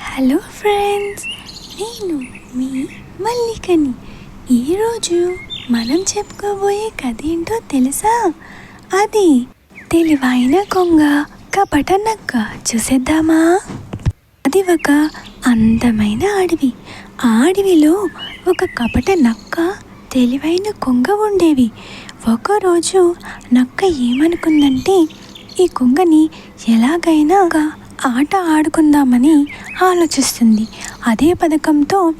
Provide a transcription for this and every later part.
Hello friends నేను మీ మల్లికని. ఈరోజు మనం చెప్పుకోబోయే కథ ఏంటో తెలుసా? అది తెలివైన కొంగ కపట నక్క చూసేద్దామా? అది ఒక అందమైన అడవి. ఆ అడవిలో ఒక కపట నక్క తెలివైన కొంగ ఉండేవి. ఒకరోజు నక్క ఏమనుకుందంటే ఈ కొంగని ఎలాగైనా ఆట ఆడుకుందామని ఆలోచిస్తుంది. అదే పథకంతో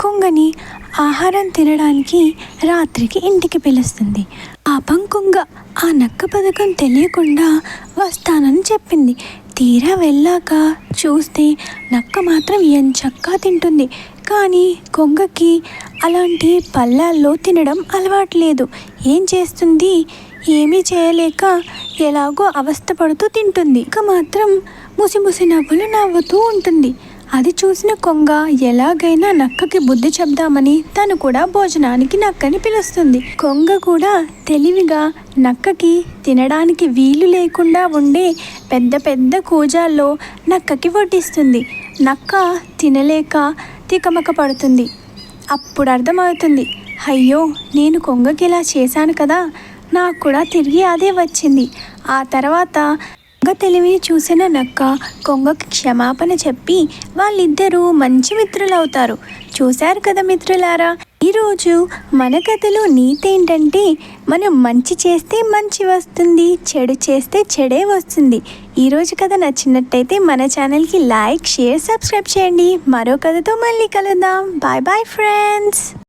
కొంగని ఆహారం తినడానికి రాత్రికి ఇంటికి పిలుస్తుంది. పాపం కుంగ ఆ నక్క పథకం తెలియకుండా వస్తానని చెప్పింది. తీరా వెళ్ళాక చూస్తే నక్క మాత్రం ఎంచక్కా తింటుంది. కానీ కొంగకి అలాంటి పళ్ళాల్లో తినడం అలవాట్లేదు ఏం చేస్తుంది? ఏమీ చేయలేక ఎలాగో అవస్థపడుతూ తింటుంది. ఇక మాత్రం ముసిముసి నవ్వులు నవ్వుతూ ఉంటుంది. అది చూసిన కొంగ ఎలాగైనా నక్కకి బుద్ధి చెప్దామని తను కూడా భోజనానికి నక్కని పిలుస్తుంది. కొంగ కూడా తెలివిగా నక్కకి తినడానికి వీలు లేకుండా ఉండే పెద్ద పెద్ద కూజాల్లో నక్కకి వడ్డిస్తుంది. నక్క తినలేక తికమక పడుతుంది. అప్పుడు అర్థమవుతుంది. అయ్యో నేను కొంగకి ఇలా చేశాను కదా. నాకు కూడా తిరిగి అదే వచ్చింది. ఆ తర్వాత కొంగ తెలివిని చూసిన నక్క కొంగకి క్షమాపణ చెప్పి వాళ్ళిద్దరూ మంచి మిత్రులు అవుతారు చూశారు కదా మిత్రులారా? ఈరోజు మన కథలో నీతేంటంటే మనం మంచి చేస్తే మంచి వస్తుంది చెడు చేస్తే చెడే వస్తుంది. ఈరోజు కథ నచ్చినట్టయితే మన ఛానల్కి లైక్ షేర్ సబ్స్క్రైబ్ చేయండి. మరో కథతో మళ్ళీ కలుద్దాం. Bye bye friends.